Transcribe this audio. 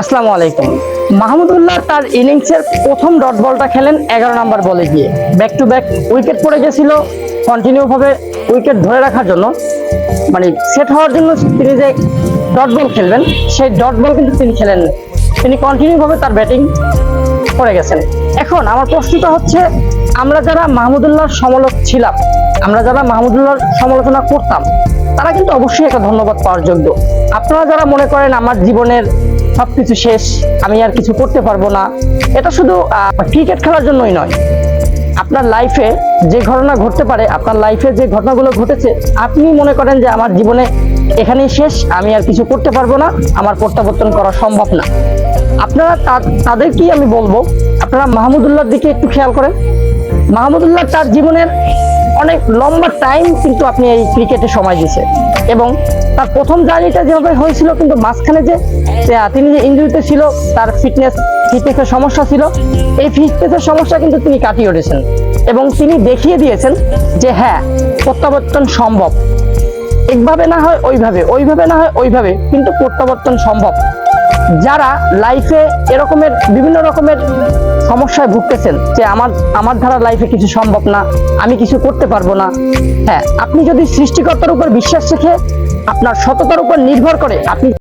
আসসালামু আলাইকুম। মাহমুদুল্লাহ তার ইনিংসের প্রথম ডট বলটা খেলেন এগারো নম্বর বলে গিয়ে। ব্যাক টু ব্যাক উইকেট পড়ে গেছিল কন্টিনিউ ভাবে উইকেট ধরে রাখার জন্য। মানে সেট হওয়ার জন্য তিনি যে ডট বল খেলবেন, সেই ডট বল কিন্তু তিনি খেলেন তিনি কন্টিনিউ ভাবে তার ব্যাটিং করে গেছেন। এখন আমার প্রশ্নটা হচ্ছে, আমরা যারা মাহমুদুল্লাহর সমালোচ ছিলাম, আমরা যারা মাহমুদুল্লাহর সমালোচনা করতাম, তারা কিন্তু অবশ্যই একটা ধন্যবাদ পাওয়ার যোগ্য। আপনারা যারা মনে করেন আমার জীবনের সবকিছু শেষ, আমি আর কিছু করতে পারব না, এটা শুধু ক্রিকেট খেলার জন্যই নয়। আপনার লাইফে যে ঘটনা ঘটতে পারে, আপনার লাইফে যে ঘটনাগুলো ঘটেছে, আপনি মনে করেন যে আমার জীবনে এখানেই শেষ, আমি আর কিছু করতে পারব না, আমার প্রত্যাবর্তন করা সম্ভব না। আপনারা তাদেরকেই আমি বলব, আপনারা মাহমুদুল্লাহর দিকে একটু খেয়াল করেন। মাহমুদুল্লাহ তার জীবনের অনেক লম্বা টাইম কিন্তু আপনি এই ক্রিকেটে সময় দিয়েছে এবং তার প্রথম জার্নিটা যেভাবে হয়েছিল, কিন্তু মাঝখানে যে তিনি যে ইঞ্জুরিতে ছিল, তার ফিটনেস ফিটনেসের সমস্যা ছিল। এই ফিটনেসের সমস্যা কিন্তু তিনি কাটিয়ে উঠেছেন। এবং তিনি দেখিয়ে দিয়েছেন যে হ্যাঁ প্রত্যাবর্তন সম্ভব। একভাবে না হয় ওইভাবে ওইভাবে না হয় ওইভাবে, কিন্তু প্রত্যাবর্তন সম্ভব। যারা লাইফে এরকমের, বিভিন্ন রকমের সমস্যায় ভুগতেছেন যে আমার আমার দ্বারা লাইফে কিছু সম্ভব না, আমি কিছু করতে পারব না হ্যাঁ আপনি যদি সৃষ্টিকর্তার উপর বিশ্বাস রেখে আপনার সততার উপর নির্ভর করে আপনি